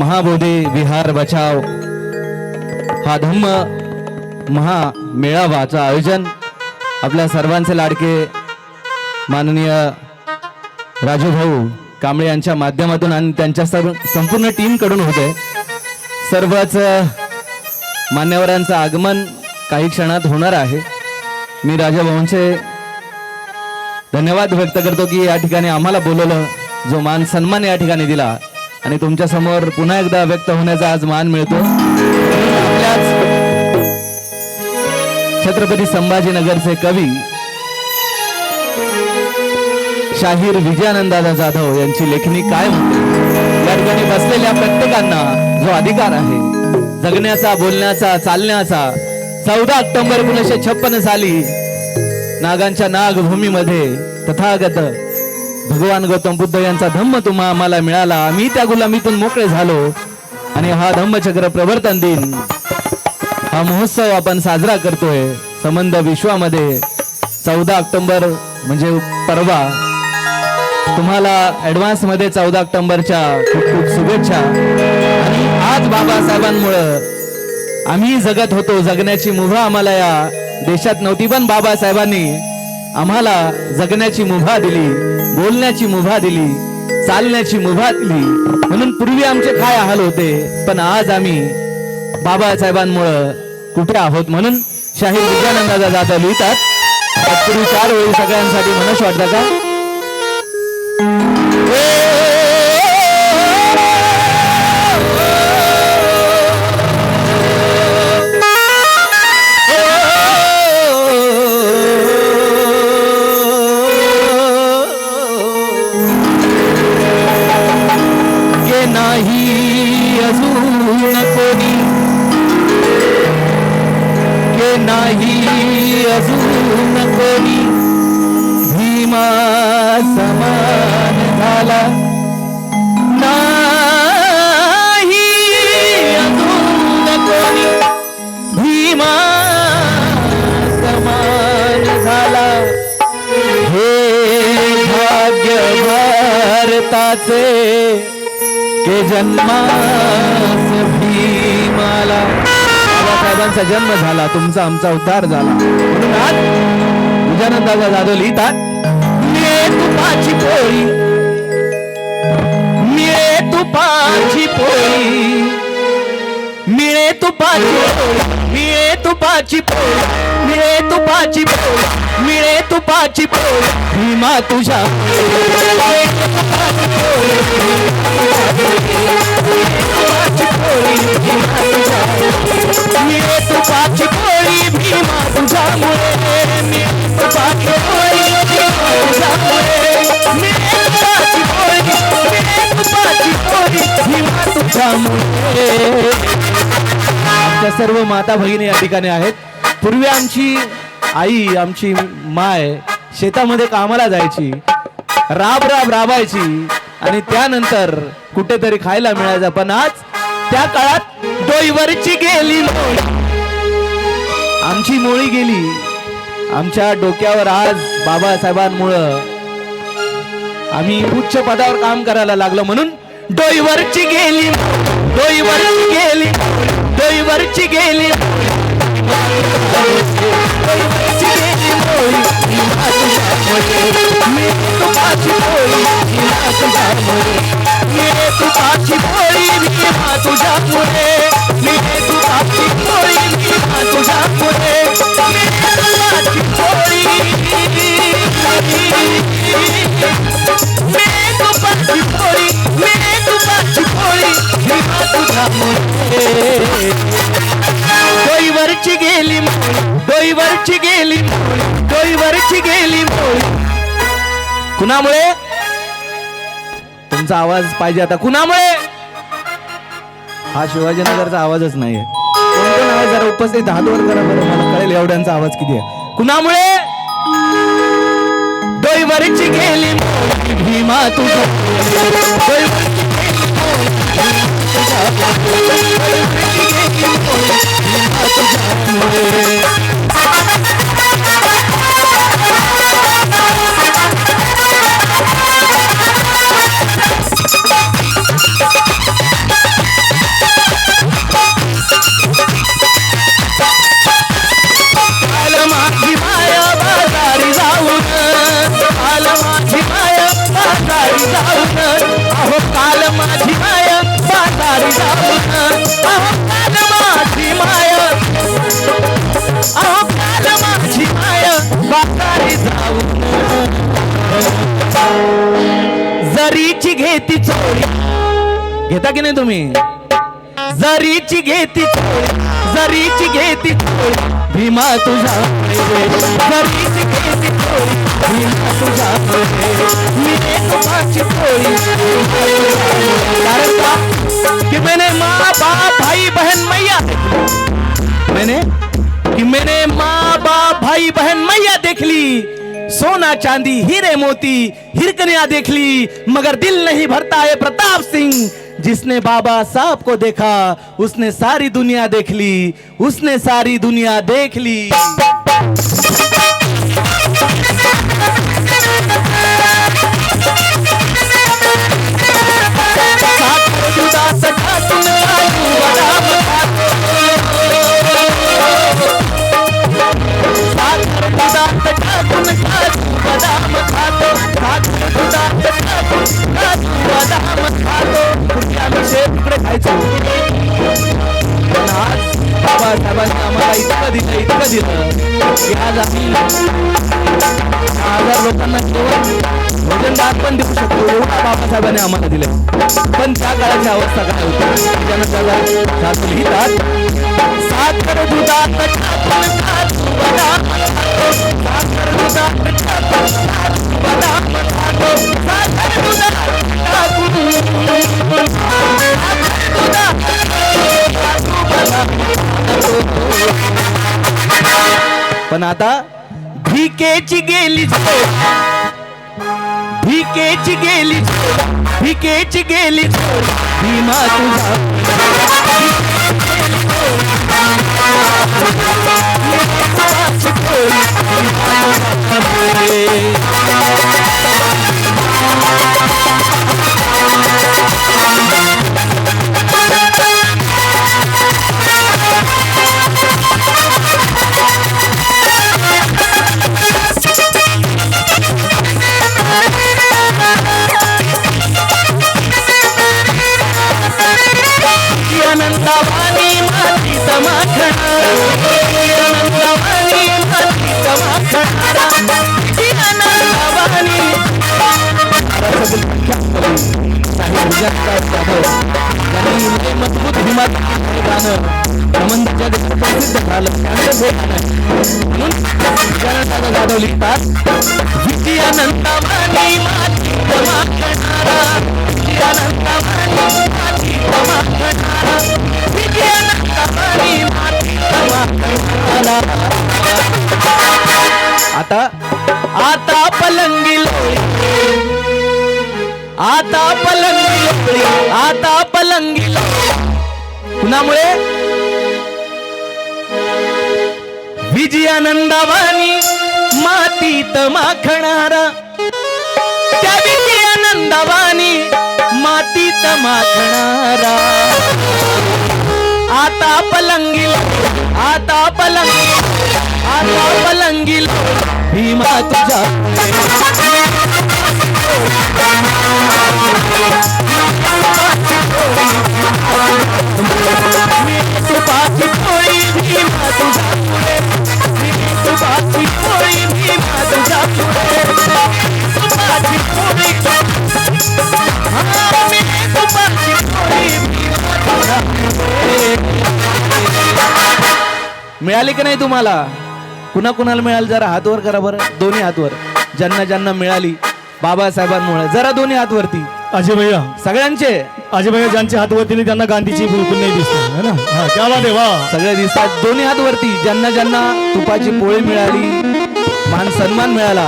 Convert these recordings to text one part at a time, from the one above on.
महाबोधी विहार बचाव हा धम्म महामेळावाचं आयोजन आपल्या सर्वांचे लाडके माननीय राजूभाऊ कांबळे यांच्या माध्यमातून आणि त्यांच्या सर्व संपूर्ण टीमकडून होते. सर्वच मान्यवरांचं आगमन काही क्षणात होणार आहे. मी राजाभाऊंचे धन्यवाद व्यक्त करतो की या ठिकाणी आम्हाला बोलवलं जो मान सन्मान या ठिकाणी दिला. आणि तुमच्यासमोर पुन्हा एकदा व्यक्त होण्याचा आज मान मिळतो. छत्रपती संभाजीनगरचे कवी शाहीर विजयानंदादा जाधव यांची लेखणी काय म्हणते या ठिकाणी बसलेल्या प्रत्येकांना जो अधिकार आहे जगण्याचा बोलण्याचा चालण्याचा चौदा ऑक्टोबर एकोणीसशे छप्पन साली नागांच्या नागभूमीमध्ये तथागत भगवान गौतम बुद्ध यांचा धम्म तुम्हा आम्हाला मिळाला. आम्ही त्या गुलामीतून मोकळे झालो. आणि हा धम्मचक्र प्रवर्तन दिन हा महोत्सव आपण साजरा करतोय. संबंध विश्वामध्ये चौदा ऑक्टोबर म्हणजे परवा. तुम्हाला ऍडव्हान्समध्ये चौदा ऑक्टोबरच्या खूप खूप शुभेच्छा. आणि आज बाबासाहेबांमुळं आम्ही जगत होतो. जगण्याची मुभा आम्हाला या देशात नव्हती पण बाबासाहेबांनी आम्हाला जगण्याची मुभा दिली. बोलण्याची मुभा दिली चालण्याची मुभा दिली. म्हणून पूर्वी आमचे काय हाल होते पण आज आम्ही बाबासाहेबांमुळं कुठे आहोत म्हणून शाहीर विद्यानंदाचा जाता लिहितात. तत्पूर्वी चार वेळी सगळ्यांसाठी मनस वाटतं का नाही अजून कोणी के नाही अजून कोणी भीमा समान झाला. नाही अजून कोणी भीमा समान झाला. हे भाग्य भारताचे के जन्मास भीमाला बाबासाहेबांचा जन्म झाला तुमचा आमचा उद्धार झाला. म्हणून आज विजयानंदाचा जाधव लिहितात मिळे तुपाची पोळी. मिळे तुपाची पोळी. मिळे तुपाची पोळी. मिळे तुपाची पोळी. मिळे तुपाची पोळी. मिळे तुपाची पोळी. भीमा तुझ्या. तुपाची पोळी. आमच्या सर्व माता भगिनी या ठिकाणी आहेत. पूर्वी आमची आई आमची माय शेतामध्ये कामाला जायची राब राब राबायची आणि त्यानंतर कुठेतरी खायला मिळायचं. पण आज त्या काळात डोईवरची गेली आमची मोळी गेली. आमच्या डोक्यावर आज बाबासाहेबांमुळं आम्ही उच्च पदावर काम करायला लागलो म्हणून डोईवरची गेली. डोईवरची गेली. डोईवरची गेली. डोईवरची गेली मी डोईवरची गेली मोळी, डोईवरची गेली मोळी. कुणामुळे? तुमचा आवाज पाहिजे आता. कुणामुळे? हा शिवाजीनगरचा आवाजच नाहीये. कोणतं नाव जरा उपस्थित हात वर करा बरं. मला कळेल एवढ्यांचा आवाज किती आहे. कुणामुळे? डोईवरची गेली भीमा तुझा डोईवरची गेली घेता की नाही तुम्ही? जरीची घेती जरीची घेती भीमा तुझ्या जरीची घेती भीमा चोळी कि मैंने माँ बाप, भाई बहन मैया मैंने? कि मैंने माँ बाप, भाई बहन मैया देख ली. सोना चांदी, हीरे मोती, हिरकनिया देख ली. मगर दिल नहीं भरता है प्रताप सिंह. जिसने बाबा साहब को देखा उसने सारी दुनिया देख ली उसने सारी दुनिया देख ली। दिलं की आज आम्ही हजार लोकांना भोजन दान पण देऊ शकतो एवढा बाबासाहेबांनी आम्हाला दिलं पण त्या काळाची अवस्था काय होती त्यानं त्याला लिहितात साखर दुधात पण आता भिकेची गेली भिकेची गेली भिकेची गेली भीमा तुझा आनंदावानी मजबूत गाणं प्रसिद्ध झालं म्हणून जाधव लिहितात माती माती माती आता आता पलंगी कुणामुळे? विजयानंदावानी मातीत माखणारा. त्या विजयानंदावानी मातीत माखणारा. आता पलंगील आता पलंगील आता पलंगील भीमा तुझा मिळाली की नाही तुम्हाला? कुणा कुणाला मिळाली? जरा हातवर करा बरं. दोन्ही हातवर. ज्यांना ज्यांना मिळाली बाबासाहेबांमुळे. जरा दोन्ही हात वरती अजय भैया सगळ्यांचे? अजय भैया ज्यांच्या हातवरती त्यांना गांधीची बिलकुल नाही दिसते. है ना? हा क्या बात आहे वा. सगळे दिसतात. दोन्ही हात वरती ज्यांना ज्यांना तुपाची पोळी मिळाली मान सन्मान मिळाला.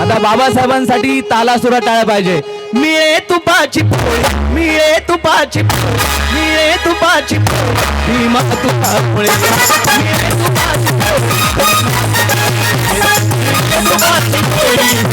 आता बाबासाहेबांसाठी ताला सुरा टाळ्या पाहिजे. मिळे तुपाची पोळी मिळे तुपाची पोळी मिळे तुपाची पोळी भीमा तुपा पोळी. मिळे तुपाची पोळी तुपाची पोळी. मिळे